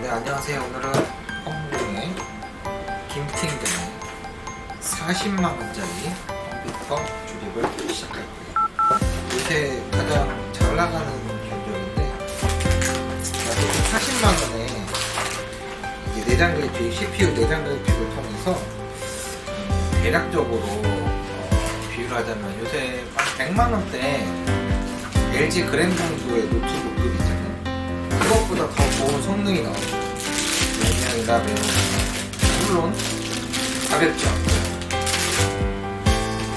네 안녕하세요. 오늘은 컴공의 김팅dem의 40만원짜리 컴퓨터 조립을 시작할 거예요. 요새 가장 잘 나가는 견적인데 40만원에 이제 내장 그래픽, CPU 내장 그래픽을 통해서 음, 대략적으로 어, 비유를 하자면 요새 한 100만원대 LG 그램 정도의 노트북급 있잖아요 그것보다 더 좋은 성능이 용량이나 메모리 물론 가볍지 않고요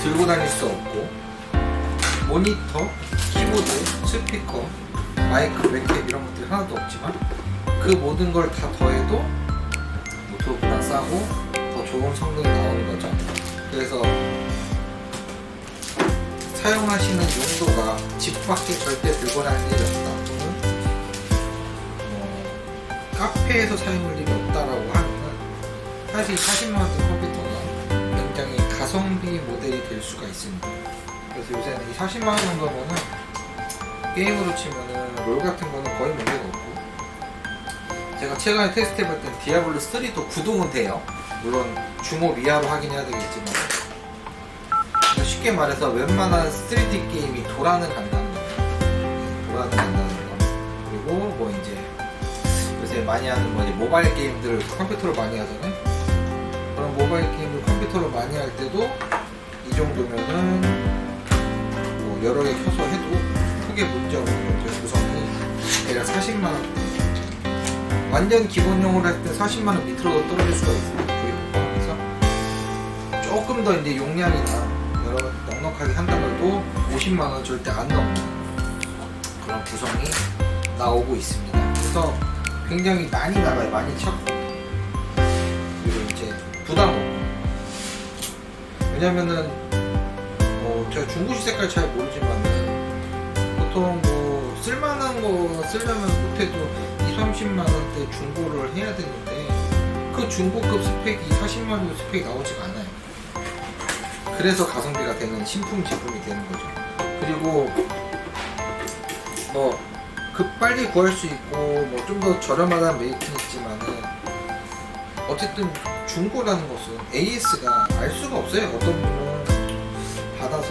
들고 다닐 수 없고 모니터, 키보드, 스피커, 마이크, 웹캠 이런 것들이 하나도 없지만 그 모든 걸 다 더해도 노트북보다 싸고 더 좋은 성능이 나오는 거죠. 그래서 사용하시는 용도가 집 밖에 절대 들고 다닐 일이 없다 카페에서 사용할 일이 없다라고 하면은 사실 40만 원대 컴퓨터가 굉장히 가성비 모델이 될 수가 있습니다. 그래서 요새는 이 40만 원 정도면은 게임으로 치면은 롤 같은 거는 거의 문제가 없고 제가 최근에 테스트 해볼 땐 디아블로 3도 구동은 돼요. 물론 주모 미아로 하긴 해야 되겠지만 쉽게 말해서 웬만한 3D 게임이 돌아는 간다는 거. 네, 돌아는 간다 많이 하는 뭐 이제 모바일 게임들을 컴퓨터로 많이 하잖아요. 그런 모바일 게임을 컴퓨터로 많이 할 때도 이 정도면은 뭐 여러 개 켜서 해도 크게 문제 없는 정도의 구성이 대략 40만 원. 완전 기본용으로 할 때 40만 원 밑으로 떨어질 수가 있어요. 포함해서 조금 더 이제 용량이나 여러 넉넉하게 한다고 해도 50만 원 절대 안 넘는 그런 구성이 나오고 있습니다. 그래서 굉장히 많이 나가요. 많이 찾고 그리고 이제 부담 없고 왜냐면은 어, 제가 중고시 색깔 잘 모르지만은 보통 뭐 쓸만한 거 쓰려면 못해도 2, 30만 원대 중고를 해야 되는데 그 중고급 스펙이 40만 원 스펙이 나오지가 않아요. 그래서 가성비가 되는 신품 제품이 되는 거죠. 그리고 뭐 급빨리 구할 수 있고 뭐 좀 더 저렴하다는 메리트는 있지만은 어쨌든 중고라는 것은 AS가 알 수가 없어요. 어떤 분은 받아서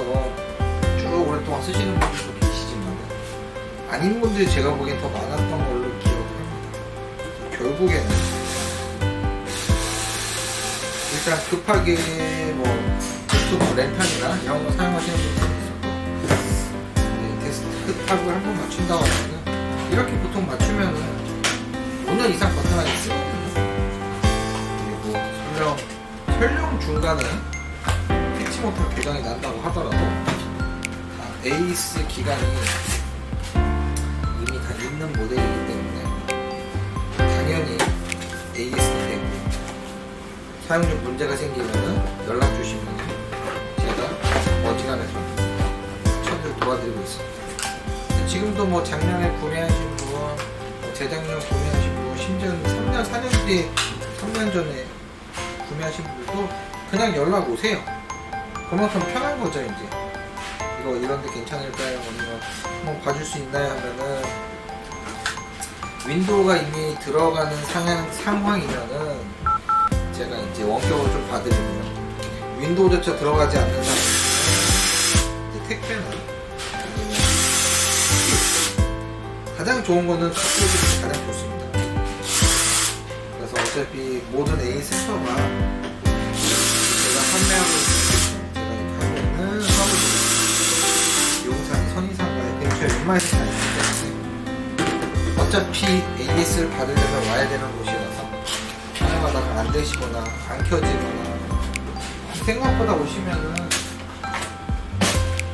쭉 오랫동안 쓰시는 분들도 계시지만 아닌 분들이 제가 보기엔 더 많았던 걸로 기억을 합니다. 그래서 결국에는 일단 급하게 뭐 유튜브 렌탈이나 이런 거 사용하시는 분들이 있어서 네, 데스크탑을 한번 맞춘다고 하면은 이렇게 보통 맞추면은 5년 이상 버텨나게 쓰거든요. 그리고 설령 설령 중간에 패치 못할 고장이 난다고 하더라도 다 에이스 기간이 이미 다 있는 모델이기 때문에 당연히 에이스 되고 사용 중 문제가 생기면은 연락 주시면 제가 어지간해서 처리를 도와드리고 있습니다. 지금도 뭐 작년에 구매하신 재작년 구매하신 분, 심지어 3년, 4년 뒤에, 3년 전에 구매하신 분들도 그냥 연락 오세요. 그만큼 편한 거죠, 이제. 이거 이런데 괜찮을까요? 아니면 한번 봐줄 수 있나요? 하면은 윈도우가 이미 들어가는 상황, 상황이면은 제가 이제 원격으로 좀 봐드리고요. 윈도우조차 들어가지 않는 상황이면 이제 택배나 가장 좋은 거는 가격이 가장 좋습니다. 그래서 어차피 모든 A 센터가 제가 판매하고 있는 제가 이렇게 하고 사무실 용산 선의상가의 근처에 웬만해서 다 있기 때문에 어차피 AS를 받으려면 와야 되는 곳이라서 사용하다가 안 되시거나 안 켜지거나 생각보다 오시면은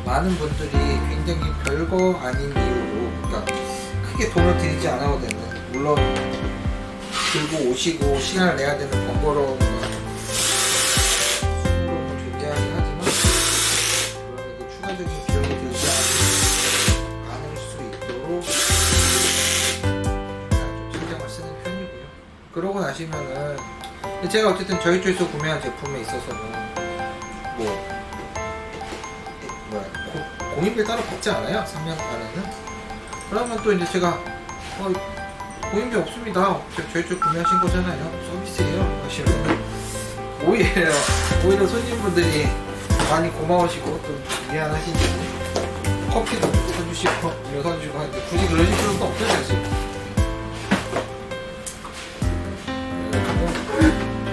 많은 분들이 굉장히 별거 아닌 이유로 그러니까 크게 돈을 들이지 않아도 되는 물론 들고 오시고 시간을 내야 되는 번거로움과 수고로움은 존재하긴 하지만 그럼에도 추가적인 비용이 들지 않- 않을 수 있도록 일단 좀 신경을 쓰는 편이고요. 그러고 나시면은 제가 어쨌든 저희 쪽에서 구매한 제품에 있어서는 뭐 뭐야 고, 공인비 따로 받지 않아요. 3년 안에는 그러면 또 이제 제가 어, 고인비 없습니다. 저- 저희 쪽 구매하신 거잖아요. 서비스예요. 하시면 오히려 오히려 손님분들이 많이 고마우시고 또 미안하시니 커피도 사주시고 음료 사주시고 하는데 굳이 그러실 필요도 없죠 사실.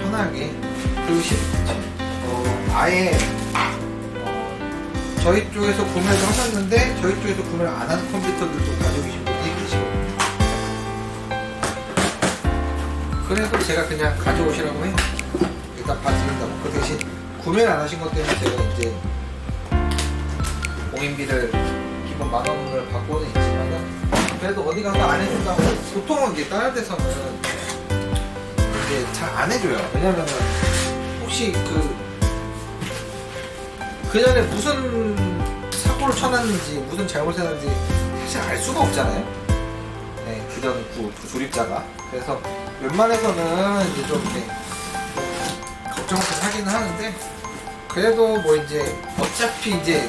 편하게 그리고 시, 어, 아예 어, 저희 쪽에서 구매를 하셨는데 저희 쪽에서 구매를 안 하는 컴퓨터들도 가지고 계신 분들이 계시거든요. 그래서 제가 그냥 가져오시라고 해요. 일단 봐드린다고. 그 대신 구매를 안 하신 것 때문에 제가 이제 공인비를 기본 만 원을 받고는 있지만은 그래도 어디 가서 안 해준다고 보통은 이제 다른 데서는 이제 잘 안 해줘요. 왜냐면은 혹시 그, 그 전에 무슨 사고를 쳐놨는지 무슨 잘못을 했는지 사실 알 수가 없잖아요. 네, 그전 구, 그 조립자가. 그래서 웬만해서는 이제 좀 이렇게 걱정을 좀 하기는 하는데 그래도 뭐 이제 어차피 이제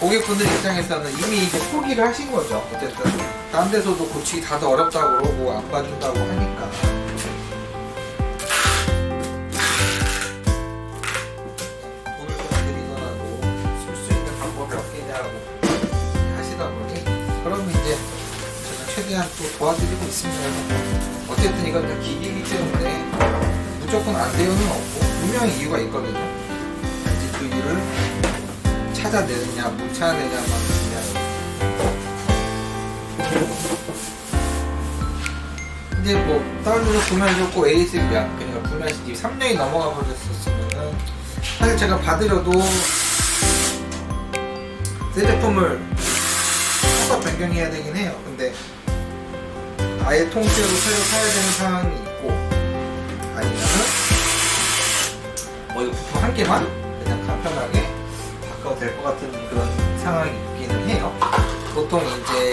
고객분들 입장에서는 이미 이제 포기를 하신 거죠. 어쨌든 다른 데서도 고치기 다들 어렵다고 그러고 안 봐준다고 하니까. 최대한 또 도와드리고 있습니다. 어쨌든 이건 다 기기이기 때문에 무조건 안 되어는 없고 분명히 이유가 있거든요. 단지 그 이유를 찾아내느냐 못 찾아내냐만 중요해요. 이제 뭐 다른 데서 구매하셨고 ASB야 그러니까 구매하신 지 3년이 넘어가 버렸었으면은 사실 제가 받으려도 새 제품을 사서 변경해야 되긴 해요. 근데 아예 통째로 새로 사야 되는 상황이 있고 아니면은 뭐 이거 부품 한 개만 그냥 간편하게 바꿔도 될 것 같은 그런 상황이 있기는 해요. 보통 이제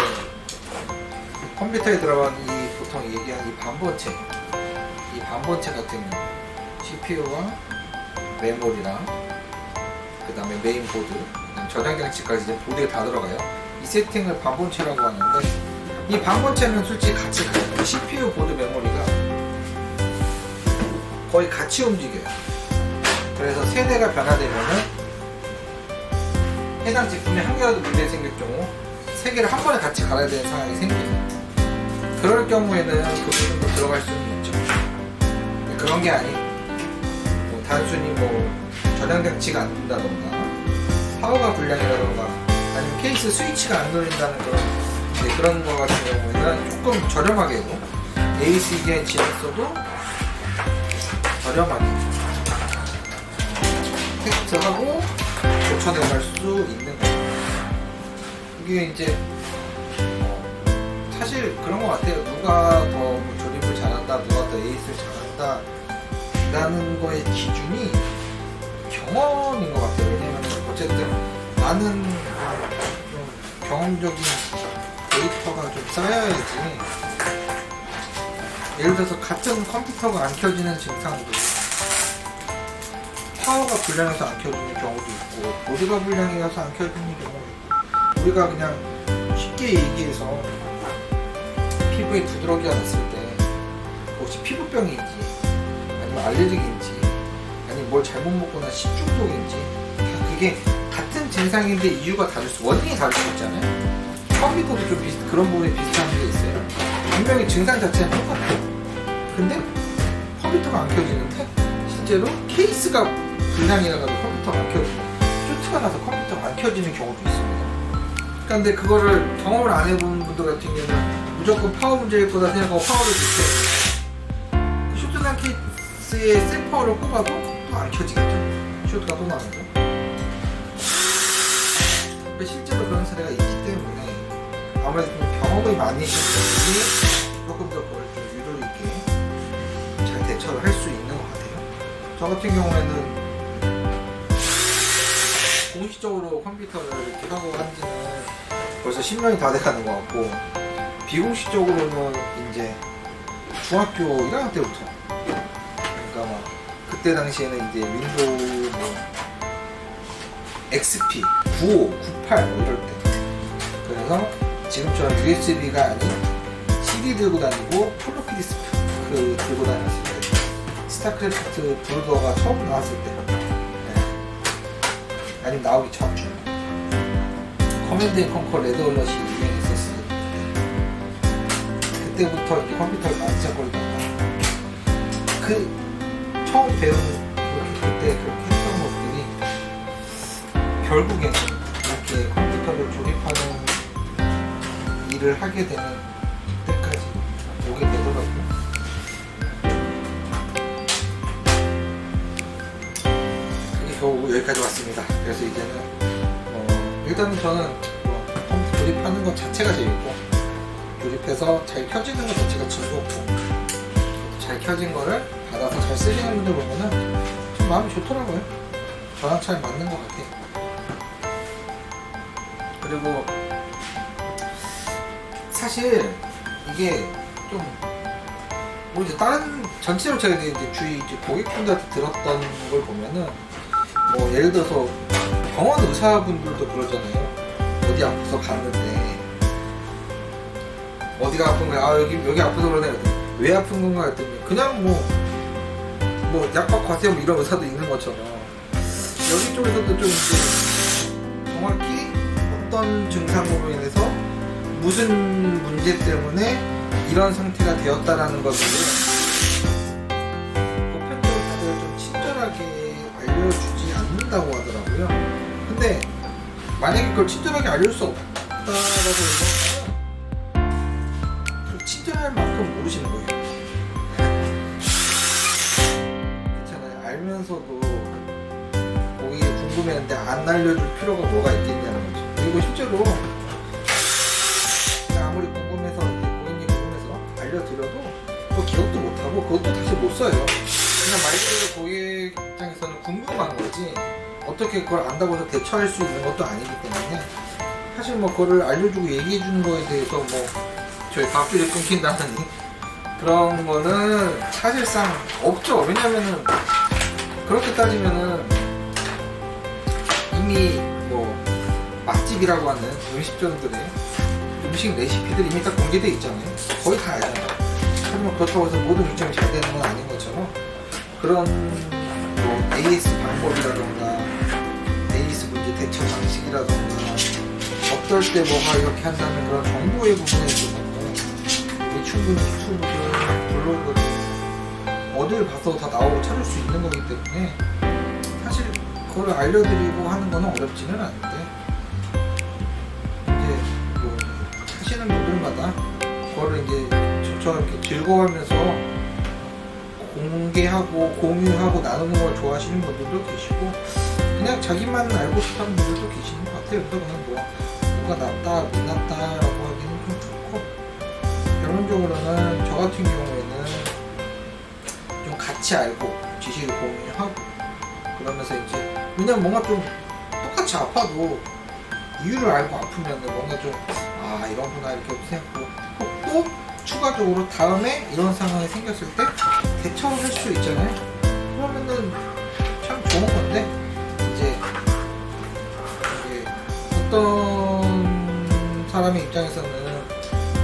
컴퓨터에 들어간 이 보통 얘기하는 이 반본체 이 반본체 같은 경우 CPU와 메모리랑 그 다음에 메인보드 저장 장치까지 이제 보드에 다 들어가요. 이 세팅을 반본체라고 하는데 이 반본체는 솔직히 같이 가요. CPU 보드 메모리가 거의 같이 움직여요. 그래서 세대가 변화되면은 해당 제품에 한 개라도 문제 생길 경우 세 개를 한 번에 같이 갈아야 되는 상황이 생겨요. 그럴 경우에는 그 부분도 들어갈 수는 있죠. 그런 게 아니. 뭐 단순히 뭐 저장 장치가 안 된다던가 파워가 불량이라던가 아니면 케이스 스위치가 안 눌린다는 그런 이제 그런 거 같은 경우에는 조금 저렴하게도 ACD에 지냈어도 저렴하게 테스트하고 고쳐내갈 수 있는 거예요. 이게 이제 어, 사실 그런 것 같아요. 누가 더뭐 조립을 잘한다, 누가 더 에이스를 잘한다 라는 거의 기준이 경험인 것 같아요. 왜냐면 어쨌든 좀 경험적인 데이터가 좀 쌓여야지. 예를 들어서 같은 컴퓨터가 안 켜지는 증상도 파워가 불량해서 안 켜지는 경우도 있고 보드가 불량해서 안 켜지는 경우도 있고 우리가 그냥 쉽게 얘기해서 피부에 두드러기가 났을 때 혹시 피부병인지 아니면 알레르기인지 아니면 뭘 잘못 먹거나 식중독인지 다 그게 같은 증상인데 이유가 다를 수 원인이 다를 수 있잖아요 컴퓨터도 좀 비슷, 그런 부분이 비슷한 게 있어요. 분명히 증상 자체는 똑같아요. 근데 컴퓨터가 안 켜지는데 실제로 케이스가 불량이라가지고 컴퓨터가 안 켜지고 쇼트가 나서 컴퓨터가 안 켜지는 경우도 있습니다. 그러니까 근데 그거를 경험을 안 해본 분들 같은 경우는 무조건 파워 문제일 거다 생각하고 파워를 줄때 쇼트난 케이스에 센 파워를 꼽아도 또 안 켜지겠죠. 쇼트가 또 나오죠. 근데 실제로 그런 사례가 있기 때문에 아무래도 좀 경험이 많으신 분들이 조금 더 그걸 좀 유도 있게 잘 대처를 할 수 있는 것 같아요. 저 같은 경우에는 공식적으로 컴퓨터를 이렇게 하고 한 지는 벌써 10년이 다 돼가는 것 같고 비공식적으로는 이제 중학교 1학년 때부터 그러니까 막 그때 당시에는 이제 윈도우 뭐 XP 95, 98 뭐 이럴 때 그래서 지금처럼 USB가 아닌 CD 들고 다니고 플로피 디스크 그 들고 다녔을 때 스타크래프트 브루더가 처음 나왔을 때 네. 아니면 나오기 전 커맨드 앤 컨커 레드 얼럿이 유행했었을 때 그때부터 이제 컴퓨터를 많이 시작거리다가 그 처음 배운 그때 그렇게 했던 것들이 결국에는 이렇게 컴퓨터를 조립하는 일을 하게 되는 때까지 오게 되더라고요. 겨우 여기까지 왔습니다. 그래서 이제는 어, 일단은 저는 뭐 컴퓨터 조립하는 것 자체가 재밌고 조립해서 잘 켜지는 것 자체가 즐겁고 잘 켜진 거를 받아서 잘 쓰시는 분들 보면은 좀 마음이 좋더라고요. 저랑 잘 맞는 것 같아요. 그리고 사실 이게 좀뭐 이제 다른 전체적으로 제가 이제 주위 이제 고객분들한테 들었던 걸 보면은 뭐 예를 들어서 병원 의사분들도 그러잖아요. 어디 아파서 갔는데 어디가 아픈 거야? 아 여기 여기 아파서 그러네. 왜 아픈 건가 했더니 그냥 뭐뭐 약밥 과세요 뭐 이런 의사도 있는 것처럼 여기 쪽에서도 좀 이제 정확히 어떤 증상으로 인해서 무슨 문제 때문에 이런 상태가 되었다라는 것을 보편적으로 다들 좀 친절하게 알려주지 않는다고 하더라고요. 근데 만약에 그걸 친절하게 알려줄 수 없다라고 얘기하면 그 친절할 만큼 모르시는 거예요. 괜찮아요. 알면서도 고객이 궁금했는데 안 알려줄 필요가 뭐가 있겠냐는 거죠. 그리고 실제로 그것도 다시 못 써요. 그냥 말 그대로 고객 입장에서는 궁금한 거지 어떻게 그걸 안다고 해서 대처할 수 있는 것도 아니기 때문에 사실 뭐 그거를 알려주고 얘기해 주는 거에 대해서 뭐 저희 밥줄이 끊긴다느니 그런 거는 사실상 없죠. 왜냐면은 그렇게 따지면은 이미 뭐 맛집이라고 하는 음식점들의 음식 레시피들이 이미 다 공개돼 있잖아요. 거의 다 알잖아요. 하지만 그렇다고 해서 모든 음식점이 잘 되는 건 아닌 것처럼 그런 뭐 AS 방법이라던가 AS 문제 대처 방식이라던가 어떨 때 뭐가 이렇게 한다는 그런 정보의 부분에 있어서 충분히 유튜브든 블로그든 어딜 봐서 다 나오고 찾을 수 있는 거기 때문에 사실 그걸 알려드리고 하는 거는 어렵지는 않은데 이제 뭐 하시는 분들마다 그거를 이제 저처럼 이렇게 즐거워하면서 공개하고 공유하고 나누는 걸 좋아하시는 분들도 계시고 그냥 자기만 알고 싶어하는 분들도 계시는 것 같아요. 그래서 그냥 뭐 누가 낫다 못났다라고 하기는 좀 그렇고 결론적으로는 저 같은 경우에는 좀 같이 알고 지식을 공유하고 그러면서 이제 왜냐면 뭔가 좀 똑같이 아파도 이유를 알고 아프면 뭔가 좀 아 이런구나 이렇게 생각하고 또 추가적으로 다음에 이런 상황이 생겼을 때 대처를 할 수 있잖아요. 그러면은 참 좋은 건데 이제 이게 어떤 사람의 입장에서는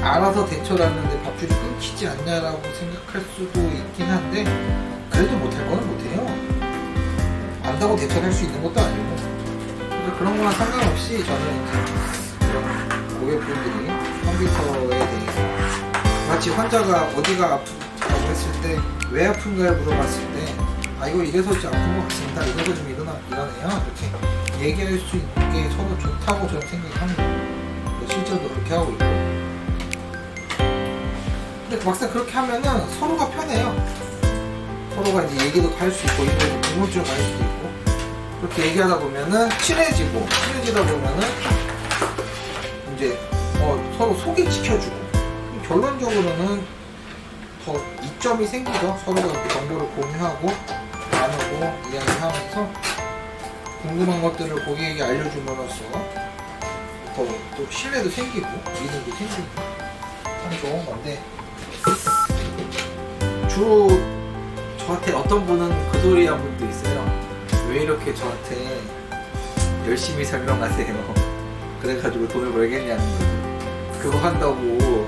알아서 대처를 하는데 밥줄이 끊기지 않냐라고 생각할 수도 있긴 한데 그래도 못할 거는 못해요. 안다고 대처를 할 수 있는 것도 아니고. 그런 거랑 상관없이 저는 이제 이런 고객분들이 컴퓨터에 대해서 마치 환자가 어디가 아프다고 했을 때 왜 아픈가를 물어봤을 때 아 이거 이래서 좀 아픈 것 같습니다. 이래서 좀 일어나, 일어나요? 이렇게 얘기할 수 있는 게 서로 좋다고 저는 생각을 합니다. 실제로 그렇게 하고 있고. 근데 막상 그렇게 하면은 서로가 편해요. 서로가 이제 얘기도 할 수 있고 이런 궁금증을 수도 있고. 그렇게 얘기하다 보면은 친해지고 친해지다 보면은 이제 어, 서로 소개시켜주고 결론적으로는 더 이점이 생기죠. 서로가 이렇게 정보를 공유하고 나누고 이야기하면서 궁금한 것들을 고객에게 알려줌으로써 더또 신뢰도 생기고 믿음도 생기고 참 좋은 건데 주로 저한테 어떤 분은 그 소리 한 분도 있어요. 왜 이렇게 저한테 열심히 설명하세요? 그래가지고 돈을 벌겠냐는 거죠 그거 한다고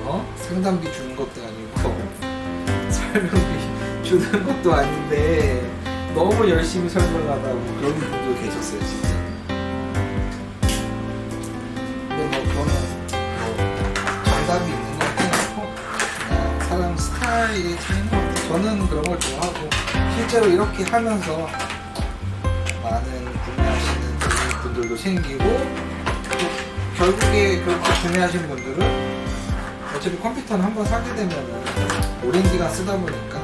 어? 상담비 주는 것도 아니고 설명비 주는 것도 아닌데 너무 열심히 설명하다고 그런 분도 계셨어요 진짜 근데 뭐 그거는 뭐 정답이 있는 건 아니고 사람 스타일의 차이인 것 같아요 저는 그런 걸 좋아하고 실제로 이렇게 하면서 많은 구매하시는 분들도 생기고 또 결국에 그렇게 구매하신 분들은 어차피 컴퓨터는 한번 사게 되면은 오랜 기간 쓰다 보니까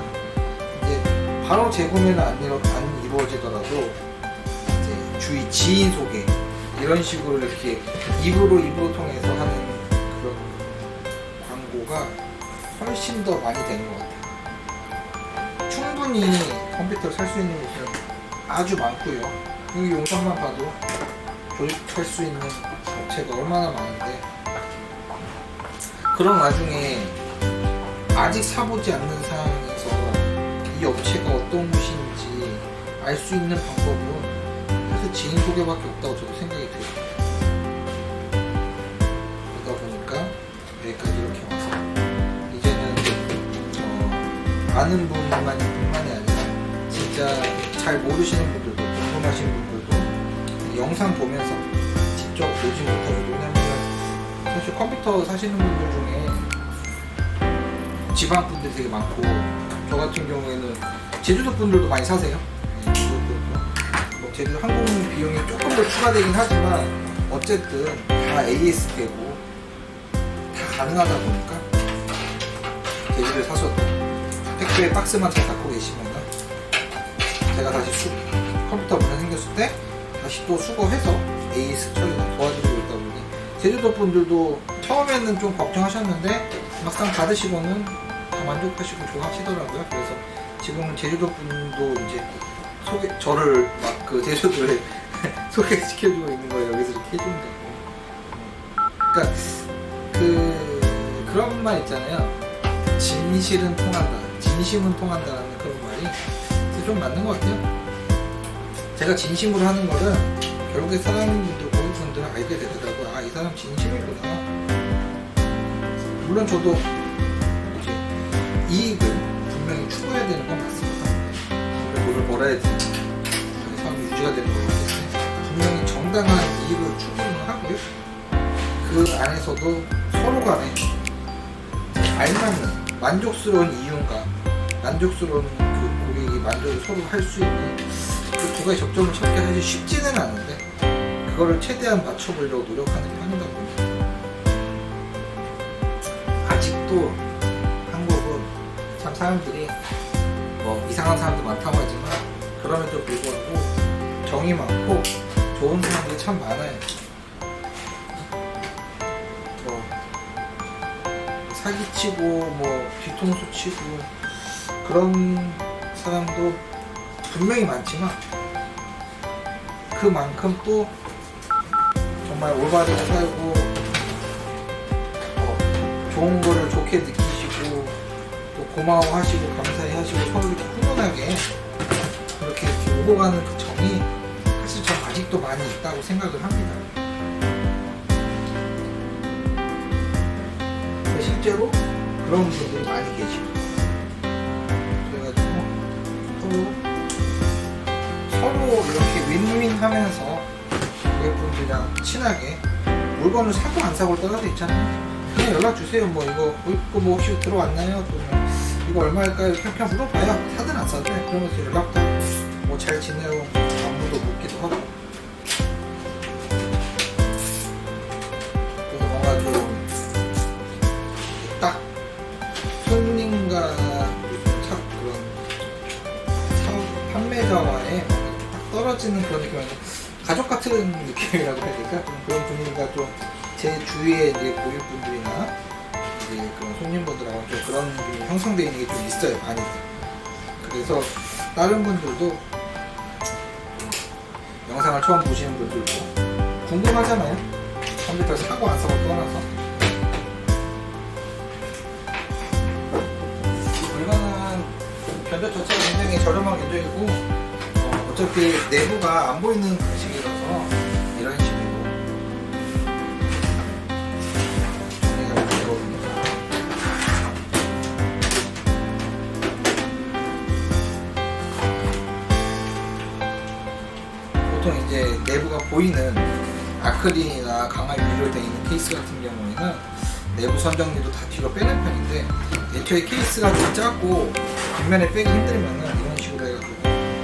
이제 바로 재구매는 안, 이루, 안 이루어지더라도 이제 주위 지인 소개 이런 식으로 이렇게 입으로 입으로 통해서 하는 그런 광고가 훨씬 더 많이 되는 것 같아요. 충분히 컴퓨터를 살 수 있는 곳은 아주 많고요. 여기 용산만 봐도 조립할 수 있는 업체가 얼마나 많은데 그런 와중에 아직 사보지 않는 상황에서 이 업체가 어떤 곳인지 알 수 있는 방법은 사실 지인 소개밖에 없다고 저도 생각이 들어요. 그러다 보니까 여기까지 이렇게 와서 이제는 어, 아는 분만이 뿐만이 아니라 진짜 잘 모르시는 분들도 궁금하신 분들도 영상 보면서 직접 못하고 왜냐면 사실 컴퓨터 사시는 분들 중에 지방 분들이 되게 많고 저 같은 경우에는 제주도 분들도 많이 사세요. 네, 뭐 제주도 항공 비용이 조금 더 추가되긴 하지만 어쨌든 다 AS 되고 다 가능하다 보니까 제주도에 사셔도 택배 박스만 잘 갖고 계시면 제가 다시 수, 컴퓨터 문제 생겼을 때 다시 또 수거해서 AS 처리를 보니 제주도 분들도 처음에는 좀 걱정하셨는데 막상 받으시고는 다 만족하시고 좋아하시더라고요. 그래서 지금은 제주도 분도 이제 소개 저를 막 그 제주도에 소개시켜주고 있는 거예요. 여기서 이렇게 해준다고. 그러니까 그 그런 말 있잖아요. 진실은 통한다, 진심은 통한다라는 그런 말이 좀 맞는 것 같아요. 제가 진심으로 하는 거는 결국에 사람들도 고객분들은 알게 되더라고요. 아, 이 사람 진심이구나. 물론 저도 이제 이익을 분명히 추구해야 되는 건 맞습니다. 돈을 벌어야 되니까 사람이 유지가 되는 거기 때문에 분명히 정당한 이익을 추구는 하고요. 그 안에서도 서로 간에 알맞는 만족스러운 이윤과 만족스러운 그 고객이 만족을 서로 할 수 있는 그 두 가지 접점을 찾기 사실 쉽지는 않은데 그거를 최대한 맞춰보려고 노력하는 편이다 보니까 아직도 한국은 참 사람들이 뭐 이상한 사람도 많다고 하지만 그럼에도 불구하고 정이 많고 좋은 사람들이 참 많아요. 뭐 사기치고 뭐 뒤통수 치고 그런 사람도 분명히 많지만 그만큼 또 정말 올바르게 살고 어, 좋은 거를 좋게 느끼시고 또 고마워하시고 감사해 하시고 서로 이렇게 훈훈하게 이렇게 오고 가는 그 정이 사실 전 아직도 많이 있다고 생각을 합니다. 실제로 그런 분들이 많이 계시고 그래가지고 서로 서로 이렇게 윈윈 하면서 고객분들이랑 친하게 물건을 사고 안 사고를 떠나서 있잖아요. 그냥 연락 주세요. 뭐 이거 어, 이거 뭐 혹시 들어왔나요? 그러면 이거 얼마일까요? 이렇게 그냥 물어봐요. 사든 안 사든 그러면서 연락도 뭐 잘 지내요. 안부도 묻기도 하고. 그래서 뭔가 좀 딱 손님과 차, 그런 사- 판매자와의 떨어지는 그런 느낌이 가족 같은 느낌이라고 해야 될까? 좀 그런 분위기가 좀 제 주위에 이제 고객분들이나 이제 그런 손님분들하고 좀 그런 형성되어 있는 게 좀 있어요, 많이. 그래서 다른 분들도 영상을 처음 보시는 분들도 궁금하잖아요. 컴퓨터 사고 안 사고 떠나서. 이거는 견적 자체가 굉장히 저렴한 견적이고 어, 어차피 내부가 안 보이는 방식 보이는 아크릴이나 강화 유리로 되어 있는 케이스 같은 경우에는 내부 선정리도 다 뒤로 빼는 편인데 애초에 케이스가 좀 작고 뒷면에 빼기 힘들면은 이런 식으로 해가지고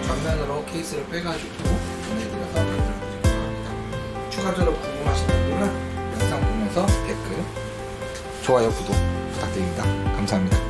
전면으로 케이스를 빼가지고 보내드려서 만들어드리기도 합니다. 추가적으로 궁금하신 분들은 영상 보면서 댓글, 좋아요, 구독 부탁드립니다. 감사합니다.